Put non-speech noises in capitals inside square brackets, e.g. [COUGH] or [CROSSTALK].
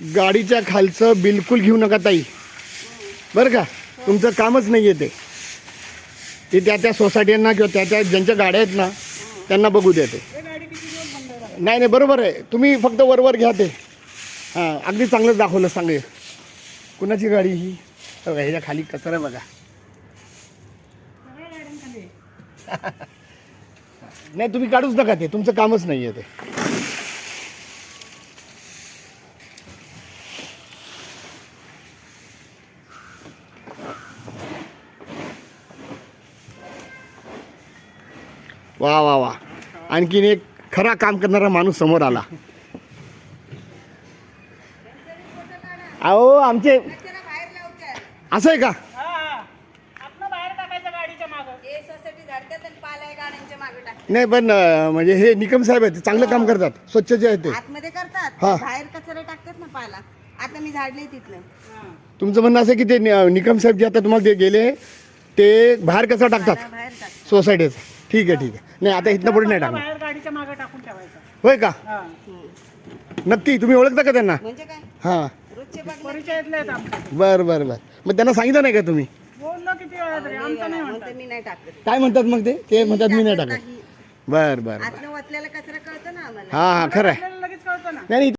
गाडीच्या खालचं बिलकुल घेऊ नका ताई. बरं का? तुमचं कामच नाही आहे ते. ते त्या त्या सोसायट्यांना किंवा त्या त्या ज्यांच्या गाड्या आहेत ना त्यांना बघू द्या ते. नाही नाही बरोबर आहे. तुम्ही फक्त वरवर घ्या ते. हां अगदी चांगलंच दाखवलं सांगे. कुणाची गाडी ही? हो ह्याच्या खाली कचरा बघा. [LAUGHS] नाही तुम्ही काढूच नका ते. तुमचं कामच नाही आहे ते. वा वा वा. आणखीन एक खरा काम करणारा माणूस समोर आला. अहो आमचे असं आहे का? आपण बाहेर टाकायचं गाडीच्या मागं. सोसायटी झाडतात आणि पालाय गाड्यांच्या मागे टाकतात. नाही पण म्हणजे हे निकम साहेब आहेत ते चांगलं काम करतात स्वच्छ जे आहे ते. आतमध्ये करतात हा. बाहेर कचरा टाकतात ना पाला. आता मी झाडले तिथलं हा. तुमचं म्हणणं असं आहे की ते नि- निकम साहेब जे आता तुम्हाला ते गेले ते बाहेर कचरा टाकतात बाहेर टाकतात. सोसायटीचा ठीक आहे ठीक आहे. नाही आता इथनं पुढे नाही टाकणार. बाहेर गाडीच्या मागं टाकून ठेवायचं. होय का? हा. नक्की तुम्ही ओळखता का त्यांना? म्हणजे काय? हां. रोजचे बघ परिचयातले आहेत आमचे बरं बरं बरं. मग त्यांना सांगितलं नाही का तुम्ही? बोललो किती वेळा तरी आमचं नाही म्हणतात. म्हणते मी नाही टाकत. काय म्हणतात मग ते? ते म्हणतात मी नाही टाकत. नाही. बरं बरं बरं. आतनं वतलेला कचरा कळतो ना आम्हाला. हां हां खरं आहे. आपल्याला लगेच कळतं ना. नाही नाही